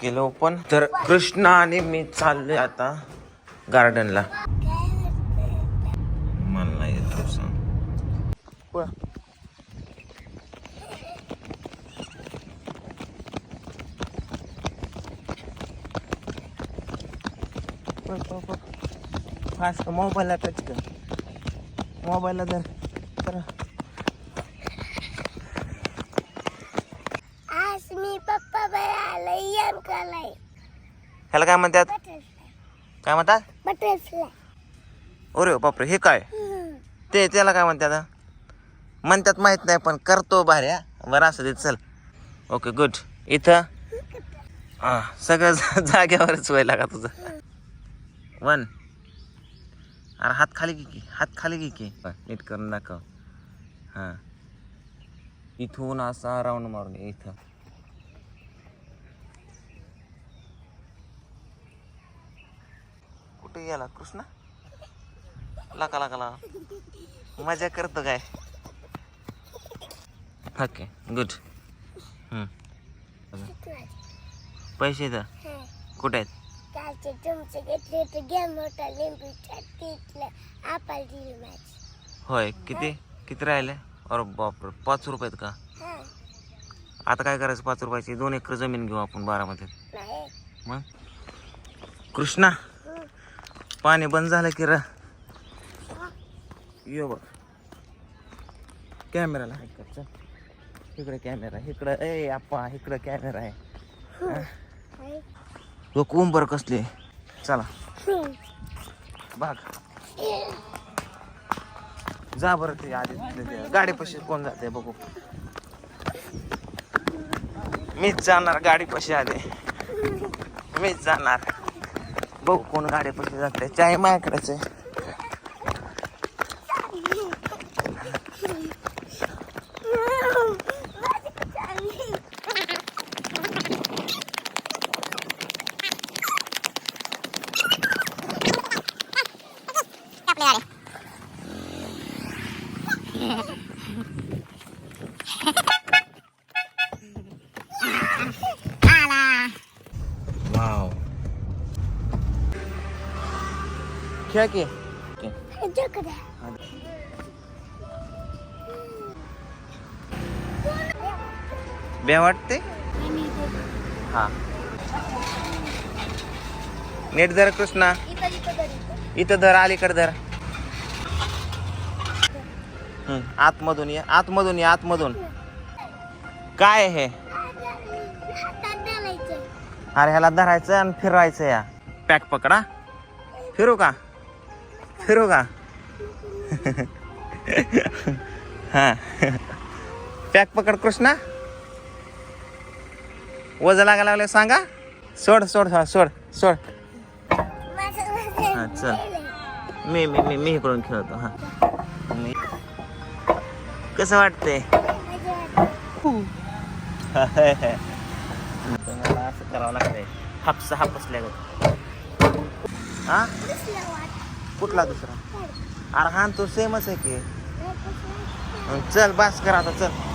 केलं ओपन तर कृष्णा आणि मी चाललोय आता गार्डनला मला येत सांग. फास्ट मोबाईलला टच कर. मोबाईलला जर तर यम ह्याला काय म्हणतात? काय म्हणतात? बटरफ्लाय. अरे बापरे हे काय? ते त्याला काय म्हणतात? म्हणतात माहीत नाही पण करतो भाऱ्या बरं असं दे चल. ओके गुड इथं? हा सगळं जाग्यावरच व्हायला का तुझं. वन. अरे हात खाली घे की. हात खाली घे की. हा, नीट करून दाखव. हां. इथून असा राऊंड मारून इथं. कुठे गेला? कृष्णा? लाका लाका ला मजा करतो काय? ओके गुड पैसे तर कुठे आहेत? कालचे तुमचे घेतले तर गेम होता लिंबू तिथलं. आपण दिली माझी. होय किती? किती राहिले? अरे बापरे पाच रुपये आहेत का? हा. आता काय करायचं? पाच रुपयाची दोन एकर जमीन घेऊ आपण बारामध्ये नाही. मग? कृष्णा? पाणी बंद झालं की र. यो बघ. कॅमेराला हात कर इकडे कॅमेरा इकडं ए आप्पा इकडं कॅमेरा आहे. हाय. तो कुंबर कसले? चला. बघ जा बरं ते आधी तिथले ते. गाडीपाशी कोण जाते बघू. मीच जाणार गाडीपाशी आधी. मीच जाणार. बघू कोण गाडीपाशी जाते चाय माझ्याकडेच आहे वाव खेळ की बे वाटते हा। नीट धर कृष्णा। इथं धर अलीकडे धर. आतमधून ये आतमधून ये आतमधून. काय हे? अरे ह्याला धरायचं आणि फिरवायचं या. पॅक पकडा. फिरू का? फिरू का हा. पॅक पकड कृष्णा. वजा लागा लागले सांगा. सोड सोड हा सोड सोड. माझं हा, चल. मी मी मी मी इकडून खेळतो हा. मी कसं वाटते असं करावं लागतंय. हापस हापसल्या हा? कुठला दुसरा? अरे हा तो सेमच आहे की. चल बास कर आता चल.